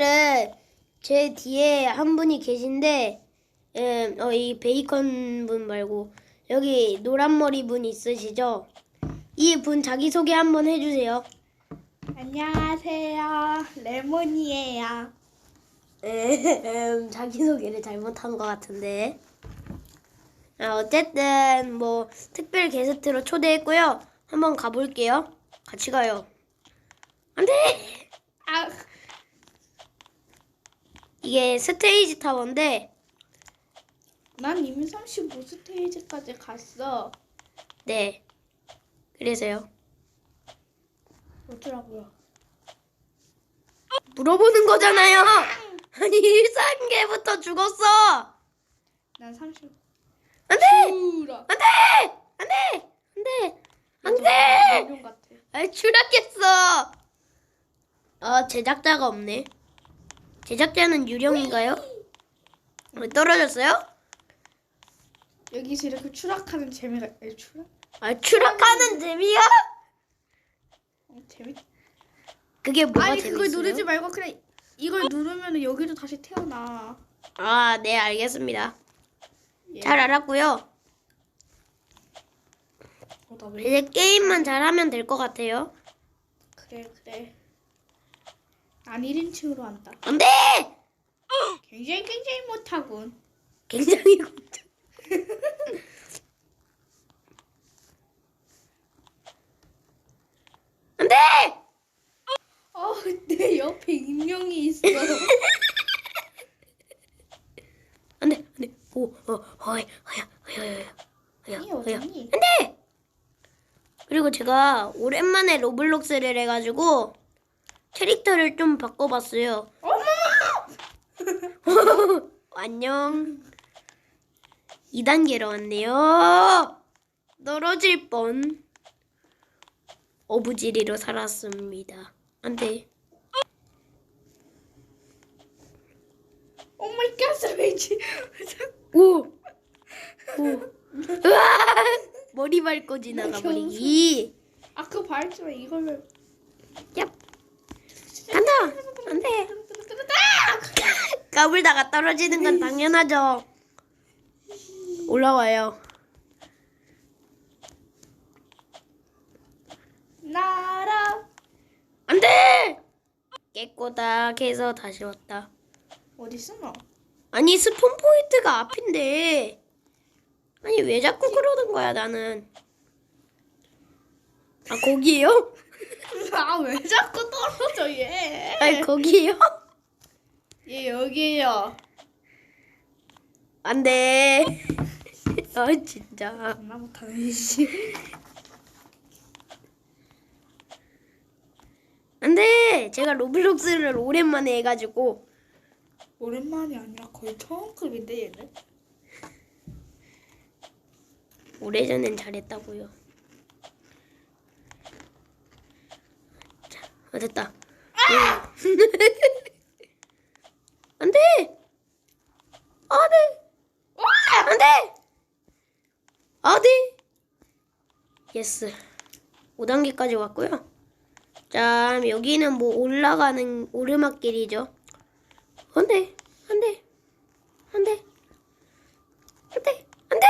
네, 제 뒤에 한 분이 계신데, 음, 어, 이 베이컨 분 말고, 여기 노란 머리 분 있으시죠? 이 분 자기소개 한번 해주세요. 안녕하세요. 레몬이에요. 음, 자기소개를 잘못한 것 같은데. 아, 어쨌든, 뭐, 특별 게스트로 초대했고요. 한번 가볼게요. 같이 가요. 안 돼! 아, 이게 스테이지 타워인데, 난 이미 35 스테이지까지 갔어. 네. 그래서요. 어쩌라고요? 물어보는 거잖아요. 아니 1단계부터 죽었어. 난 30. 안돼. 안돼, 안돼, 안돼, 안돼. 같아. 아 추락했어. 아 제작자가 없네. 제작자는 유령인가요? 어, 떨어졌어요? 여기서 이렇게 추락하는 재미가 에, 추락? 아 추락하는 재미야? 어, 재밌. 그게 뭐가 아니 재밌어요? 그걸 누르지 말고 그냥 이걸 누르면 여기도 다시 태어나. 아, 네 알겠습니다. 예. 잘 알았고요. 어, 나 왜? 이제 게임만 잘하면 될 것 같아요. 그래 그래. 난 1인칭으로 한다. 안 돼. 굉장히 굉장히 못하군. 굉장히 걱정. 안돼. 어, 내 옆에 익명이 있어. 안 돼 안 돼. 오, 어, 허이, 허야, 허야, 허야, 이 허야, 허야. 어디니? 안 돼. 그리고 제가 오랜만에 로블록스를 해가지고 캐릭터를 좀 바꿔봤어요. 안녕. 2단계로 왔네요. 떨어질 뻔. 어부지리로 살았습니다. 안 돼. 오 마이 갓, 스웨이지. 오! 오! 으아! 머리 밟고 지나가 버리기. 아, 그거 밟지만 이걸로. 얍. 간다. 안 돼. 까불다가 떨어지는 건 당연하죠. 올라와요. 나라. 안 돼! 깨꼬닥해서 다시 왔다. 어디 너? 아니 스폰 포인트가 앞인데 아니 왜 자꾸 그러는 거야 나는 아 거기에요? 아, 왜 자꾸 떨어져 얘? 아니 거기에요? 얘 여기에요. 안 돼 아 진짜 존나 못하네 씨. 안 돼 제가 로블록스를 오랜만에 해가지고 오랜만이 아니라 거의 처음급인데 얘는. 오래전엔 잘했다고요 아, 됐다. 안돼! 안돼! 안돼! 안돼 예스. 5단계까지 왔고요. 자 여기는 뭐 올라가는 오르막길이죠. 안 돼! 안 돼! 안 돼! 안 돼! 안 돼!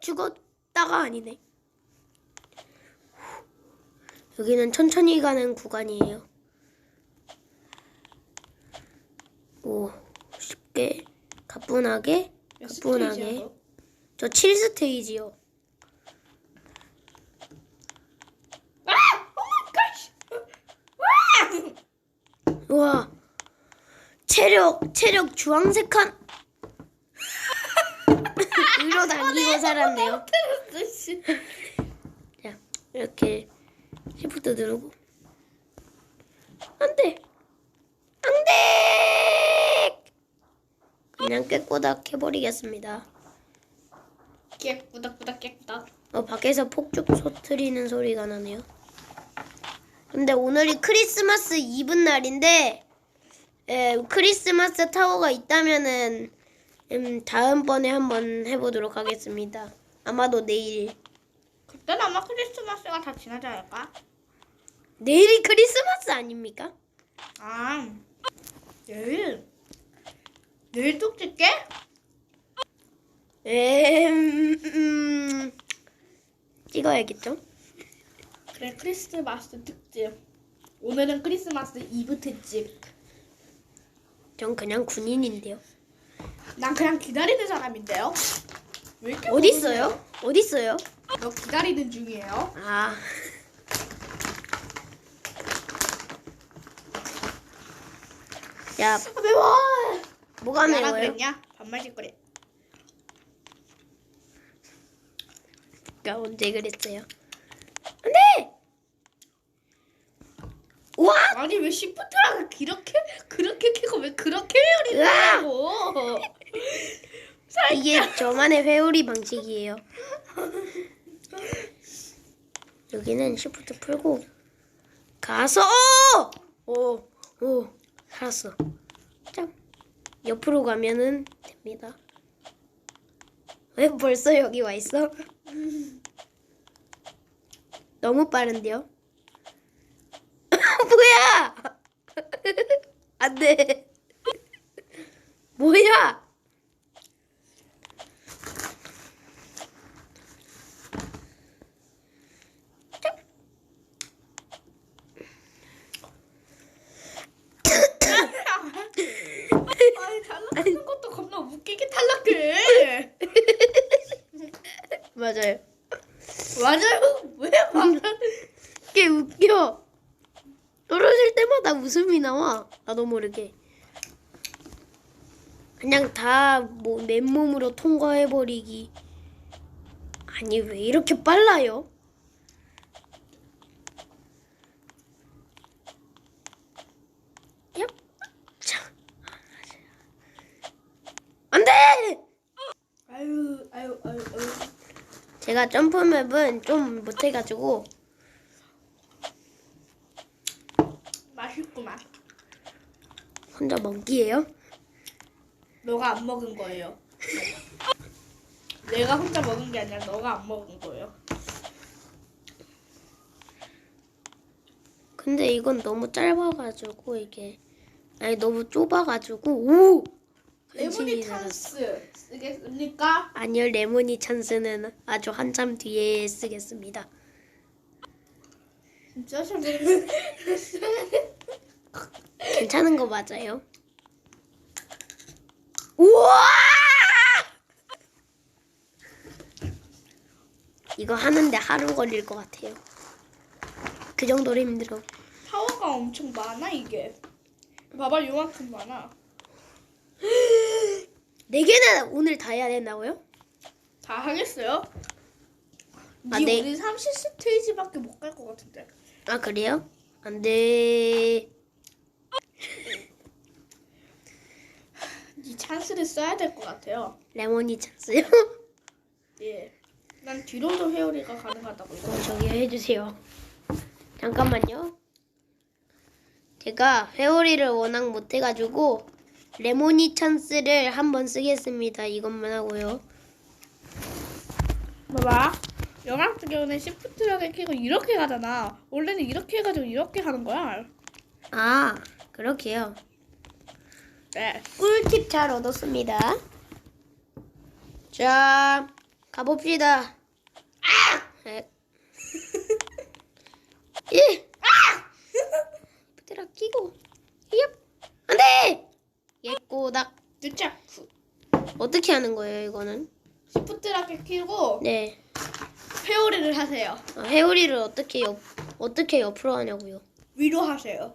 죽었다가 아니네 여기는 천천히 가는 구간이에요 오 쉽게 가뿐하게 몇 가뿐하게? 저 7스테이지요 아! 갓! 우와 체력 체력 주황색 한 위로 당기고 살았네요. 자 이렇게 시프트 누르고. 안돼! 안돼! 그냥 깨꼬닥 해버리겠습니다. 깨꾸닥꾸닥 깨꾸닥. 어 밖에서 폭죽 소트리는 소리가 나네요. 근데 오늘이 크리스마스 이브 날인데 에, 크리스마스 타워가 있다면은 음, 다음번에 한번 해보도록 하겠습니다. 아마도 내일. 그땐 아마 크리스마스가 다 지나지 않을까? 내일이 크리스마스 아닙니까? 아 내일 뚝 찍게? 음, 음, 찍어야겠죠? 그래 크리스마스 특집. 오늘은 크리스마스 이브 특집. 전 그냥 군인인데요. 난 그냥 기다리는 사람인데요. 왜 이렇게 어디 있어요? 어디 있어요? 모르세요? 너 기다리는 중이에요. 아. 야, 아, 매워. 뭐가 나랑 매워요? 그랬냐? 반말 짓거리. 가 언제 그랬어요? 안돼! 우와! 아니 왜 시프트랑 그렇게 그렇게 키고 왜 그렇게 으아! 요리냐고. 이게 저만의 회오리 방식이에요. 여기는 시프트 풀고 가서 오, 오, 살았어. 짱. 옆으로 가면은 됩니다. 왜 벌써 여기 와 있어? 너무 빠른데요? 뭐야? 안 돼. 뭐야? 아니 탈락하는 것도 겁나 웃기게 탈락해. 맞아요. 맞아요. 왜 말을? 꽤 웃겨. 떨어질 때마다 웃음이 나와. 나도 모르게. 그냥 다 뭐 맨몸으로 통과해버리기. 아니 왜 이렇게 빨라요? 얍. 자. 안 돼! 아유 아유 아유 아유. 제가 점프맵은 좀 못해가지고 맛있구만. 혼자 먹기예요. 너가 안 먹은 거예요. 내가 혼자 먹은 게 아니라 너가 안 먹은 거예요. 근데 이건 너무 짧아가지고 이게 아니 너무 좁아가지고 오 레모니. 찬스 쓰겠습니까? 아니요 레모니 찬스는 아주 한참 뒤에 쓰겠습니다. 진짜 잘 괜찮은 거 맞아요? 우와! 이거 하는데 하루 걸릴 것 같아요. 그 정도로 힘들어. 파워가 엄청 많아 이게. 봐봐 요만큼 많아. 네 개는 오늘 다 해야 된다고요? 다 하겠어요? 아, 니 네. 우리 30 스테이지밖에 못 갈 것 같은데. 아 그래요? 안 돼. 니 찬스를 써야 될 것 같아요. 레모니 찬스요? 예. 난 뒤로도 회오리가 가능하다고 이거. 그럼 저기 해주세요. 잠깐만요. 제가 회오리를 워낙 못해가지고 레모니 찬스를 한번 쓰겠습니다. 이것만 하고요. 봐봐. 영화 같은 경우는 시프트를 키고 이렇게 가잖아. 원래는 이렇게 해가지고 이렇게 하는 거야. 아 그렇게요. 네. 꿀팁 잘 얻었습니다. 자 가봅시다. 아! 네. 예. 아! 부드라 끼고. 얍. 안돼. 예꼬닥. 늦자. 어떻게 하는 거예요 이거는? 시프트를 키고 네. 회오리를 하세요. 아, 회오리를 어떻게 옆 어떻게 옆으로 하냐고요? 위로 하세요.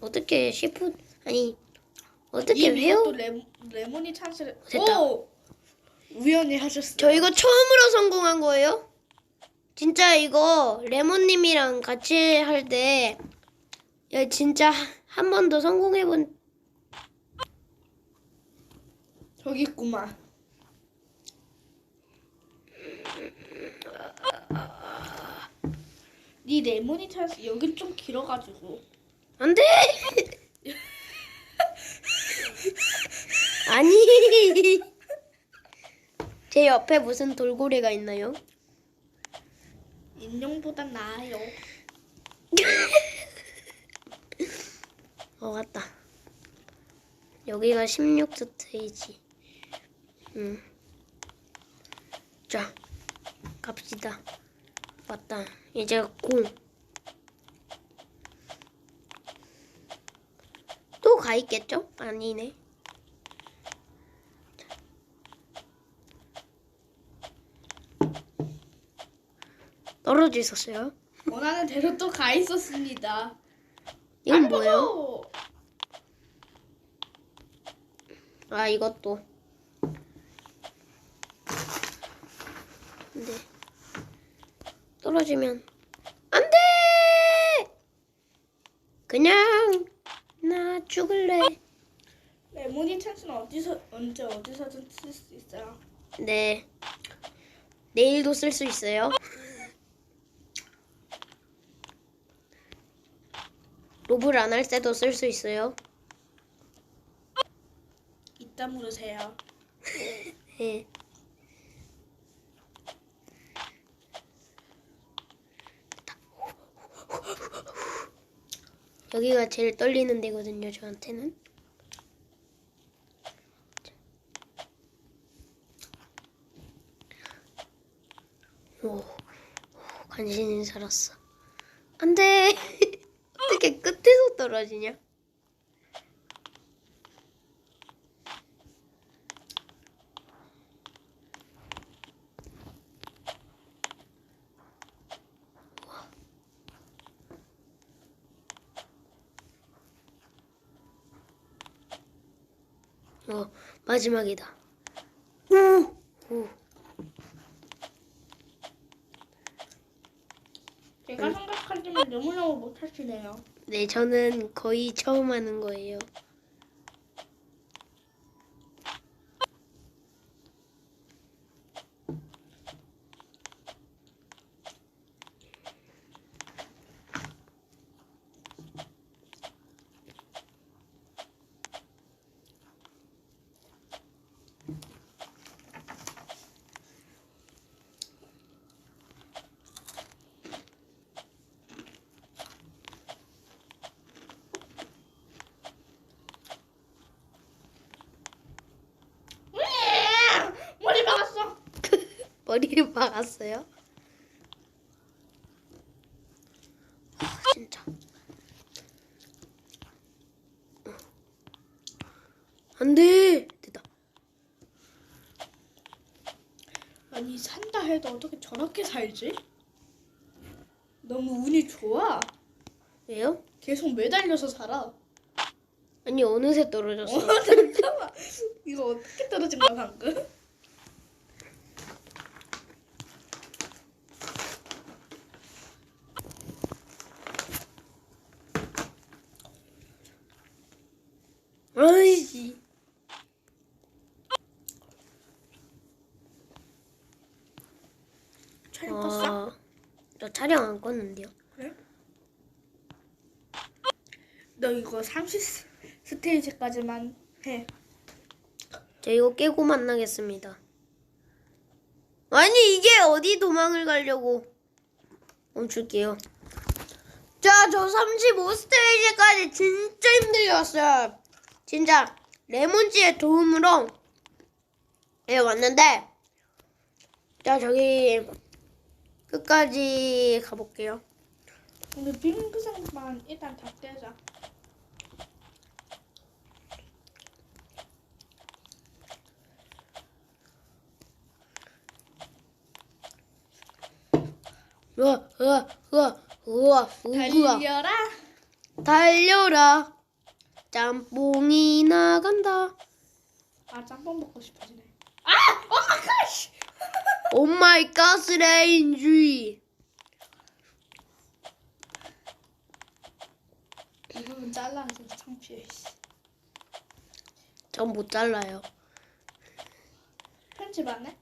어떻게 시프 아니 어떻게 이 회오? 또 레, 레모니 찬스를. 됐다. 오! 우연히 하셨어요. 저 이거 처음으로 성공한 거예요? 진짜 이거 레몬님이랑 같이 할 때 진짜 한 번도 성공해본 저기 있구만. 네 레모니 찬스 여기 좀 길어가지고. 안돼 아니 제 옆에 무슨 돌고래가 있나요? 인형보단 나아요. 어 맞다 여기가 16 스테이지. 음. 자, 갑시다. 맞다. 이제 공. 또 가 있겠죠? 아니네. 떨어져 있었어요. 원하는 대로 또 가 있었습니다. 이건 뭐예요? 아 이것도. 근데 떨어지면 안돼! 그냥 나 죽을래. 레모니 찬스는 어디서 언제 어디서든 쓸 수 있어요. 네. 내일도 쓸 수 있어요. 로블 안 할 때도 쓸 수 있어요 이따 물으세요. 네. 여기가 제일 떨리는 데거든요, 저한테는. 오, 오 간신히 살았어. 안 돼! 어떻게 끝에서 떨어지냐? 어, 마지막이다. 오! 오. 제가 생각하지만 너무너무 못하시네요. 네, 저는 거의 처음 하는 거예요. 머리 박았어. 머리를 박았어요. 아, 진짜. 어. 안 돼! 됐다. 아니 산다 해도 어떻게 저렇게 살지? 너무 운이 좋아. 왜요? 계속 매달려서 살아. 아니, 어느새 어 떨어졌어. 잠깐만. 이거 어떻게 떨어진 거야 방금? 아이씨. 촬영 껐어? 아, 저 껐는데요. 그래? 너 이거 30 스- 스테이지까지만 해. 저 이거 깨고 만나겠습니다. 아니 이게 어디 도망을 가려고 멈출게요. 자, 저 35 스테이지까지 진짜 힘들게 왔어요. 진짜 레몬지의 도움으로 예 왔는데 자 저기 끝까지 가볼게요. 근데 핑크색만 일단 다 떼자. 우와 우와 우와 우와 우와 달려라. 달려라 짬뽕이 나간다. 아 짬뽕 먹고 싶어지네. 오 마이 가스 레인지. 이 부분 잘라 진짜 창피해. 씨. 전못 잘라요. 편집 안 해?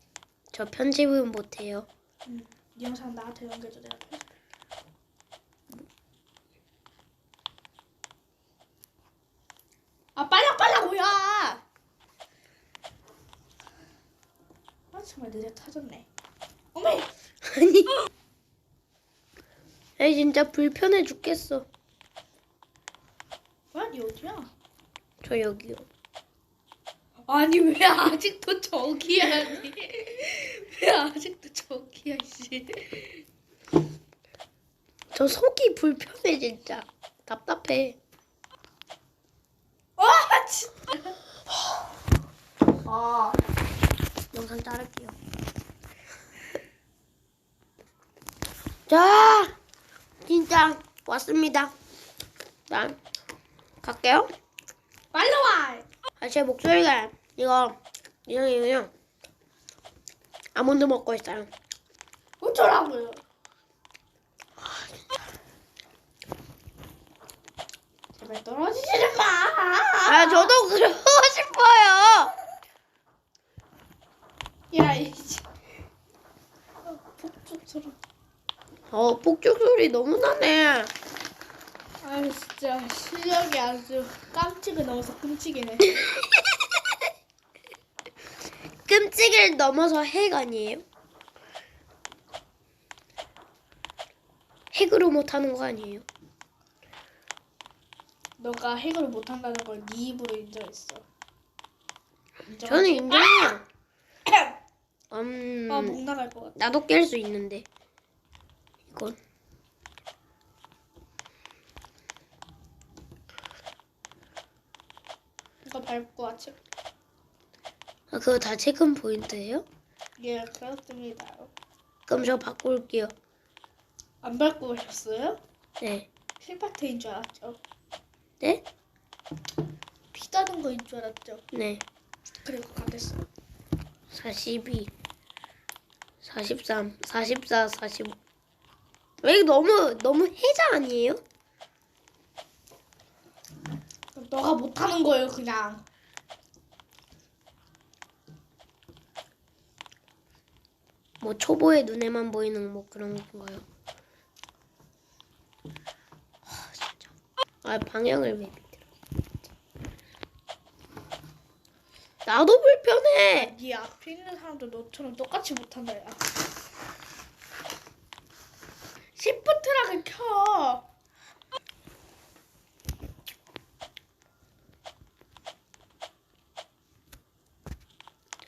저 편집은 못 해요. 응. 이 영상 나한테 넘겨줘 내가 편집. 아 빨라 빨라 뭐야? 아 정말 늦어 터졌네. 어메. 아니. 아니 진짜 불편해 죽겠어. 뭐야 니 어디야? 저 여기요. 아니 왜 아직도 저기야? 니? 왜 아직도 저기야 씨? 저 속이 불편해 진짜. 답답해. 와 진짜. 아 영상 자를게요. 자, 진짜 왔습니다. 자, 갈게요. 빨리 와. 아, 제 목소리가 이거 이거 이거 아몬드 먹고 있어요. 어쩌라고요? 제발 떨어지지 좀 마. 아, 저도 그러고 싶어요. 야 이제 폭죽처럼. 어, 폭죽 소리 너무 나네. 아 진짜 실력이 아주 깜찍을 넘어서 끔찍이네. 끔찍이를 넘어서 핵 아니에요? 핵으로 못하는 거 아니에요? 너가 해결을 못한다는 걸 네 입으로 인정했어. 인정? 저는 인정해요. 음, 아, 목 나갈 것 같아. 나도 깰 수 있는데. 이건 이거 밟고 왔지. 아, 그거 다 체크 포인트예요? 예, 그렇습니다. 그럼 저 바꿀게요. 안 밟고 오셨어요? 네. 실파트인 줄 알았죠. 네? 피다는 거인 줄 알았죠. 네. 그리고 가겠어. 42 43 44 45 왜 너무 너무 해자 아니에요? 너가 못하는 거예요, 그냥. 뭐 초보의 눈에만 보이는 뭐 그런 건가요? 아 진짜 아 방향을 왜 밑으로 나도 불편해 네 앞에 있는 사람도 너처럼 똑같이 못한다, 야. 시프트락을 켜.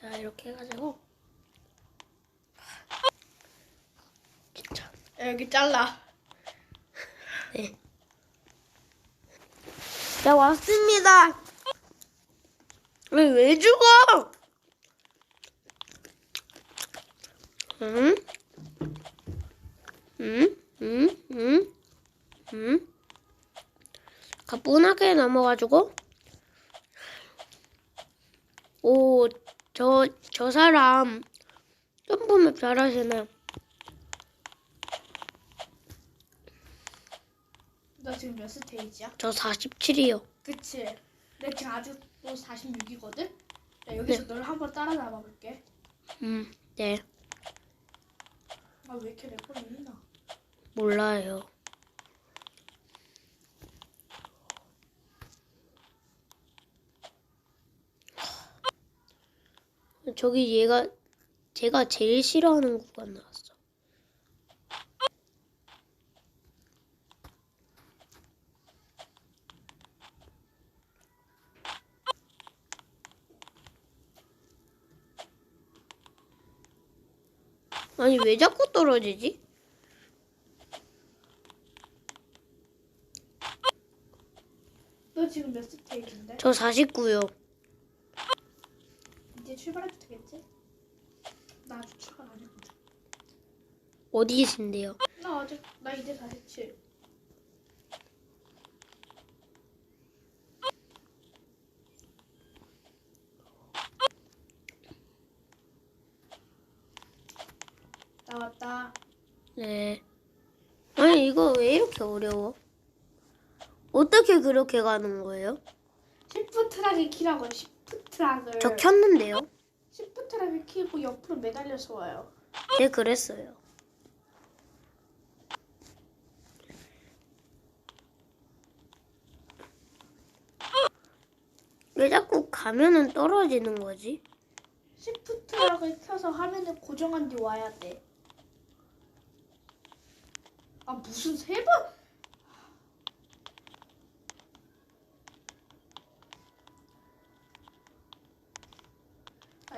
자 이렇게 해가지고 진짜 야, 여기 잘라. 네. 자 왔습니다 왜, 왜 죽어? 응? 응? 응? 응? 응? 가뿐하게 넘어가지고 오, 저, 저 사람 점프면 잘하시네 너 지금 몇 스테이지야? 저 47이요 그치. 내가 지금 아직도 46이거든? 야, 여기서 너를 한번 따라 잡아볼게. 음, 네 아, 왜 이렇게 내 걸리나? 몰라요 저기 얘가 제가 제일 싫어하는 구간 나왔어. 아니 왜 자꾸 떨어지지? 너 지금 몇 스테이지인데? 저 49요. 이제 출발해도 되겠지? 나 아직 출발 안 했거든. 어디 계신데요? 나 아직, 나 이제 47. 나왔다. 네. 아니 이거 왜 이렇게 어려워? 어떻게 그렇게 가는 거예요? 시프트락을 키라고 시프트락을. 저 켰는데요. 시프트락을 키고 옆으로 매달려서 와요. 네 그랬어요. 왜 자꾸 가면은 떨어지는 거지? 시프트락을 켜서 화면을 고정한 뒤 와야 돼. 아 무슨 세 번?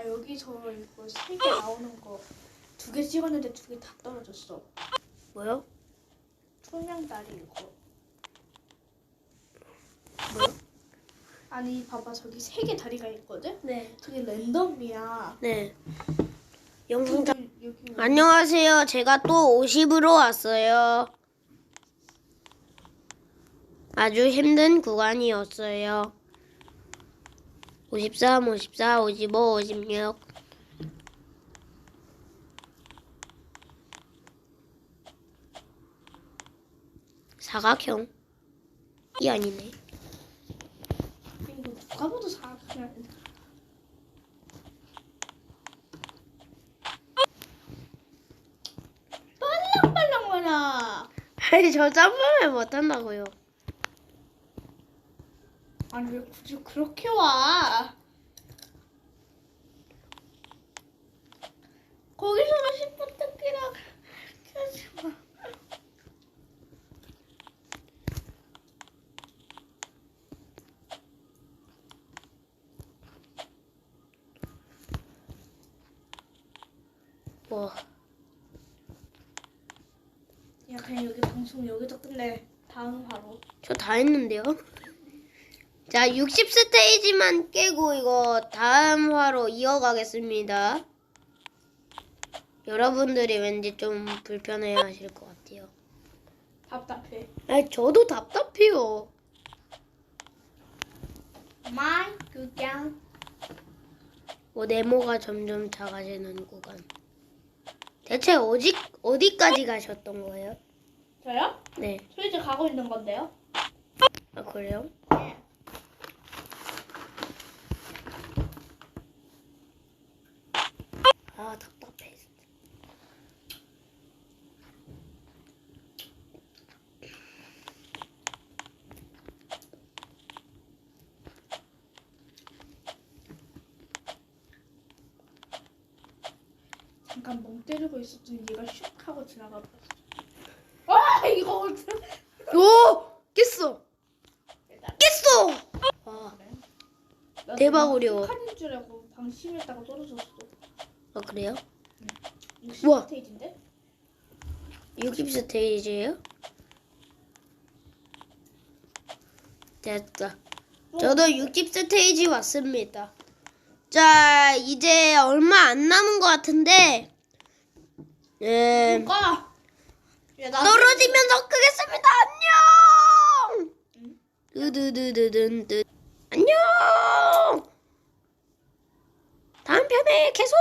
아 여기서 이거 세 개 나오는 거 두 개 찍었는데 두 개 다 떨어졌어. 뭐요? 투명 다리 이거. 뭐요? 아니 봐봐 저기 세 개 다리가 있거든. 네. 저게 랜덤이야. 네. 영상 다... 여기 여기 안녕하세요. 제가 또 50으로 왔어요. 아주 힘든 구간이었어요. 53, 54, 55, 56. 사각형. 이 아니네. 이거 누가 봐도 사악해. 빨랑빨랑거려. 아니, 저 점프를 못한다고요. 아니 왜 굳이 그렇게 와? 거기서만 시프트키랑 켜지 마. 뭐. 야 그냥 여기 방송 여기서 끝내. 다음 화로. 저 다 했는데요. 자, 60 스테이지만 깨고 이거 다음 화로 이어가겠습니다. 여러분들이 왠지 좀 불편해 하실 것 같아요. 답답해. 아, 저도 답답해요. 마이 그냥 뭐 네모가 점점 작아지는 구간. 대체 어디 어디까지 가셨던 거예요? 저요? 네. 저 이제 가고 있는 건데요. 아, 그래요? 네. 아, 답답해. 진짜. 잠깐 멍 있었더니 얘가 슉 하고 지나가 버렸어. 와 이거 어떡해. 오! 깼어. 깼어. 아, 나 대박 어려워. 칸인 줄 알고 방심했다가 떨어졌어. 아 그래요? 60 우와. 스테이지인데? 60 스테이지예요? 됐다. 저도 60 스테이지 왔습니다. 자, 이제 얼마 안 남은 것 같은데, 음, 가. 야, 나 떨어지면서 끄겠습니다. 안녕! 으드드드든드. 안녕! 다음 편에 계속!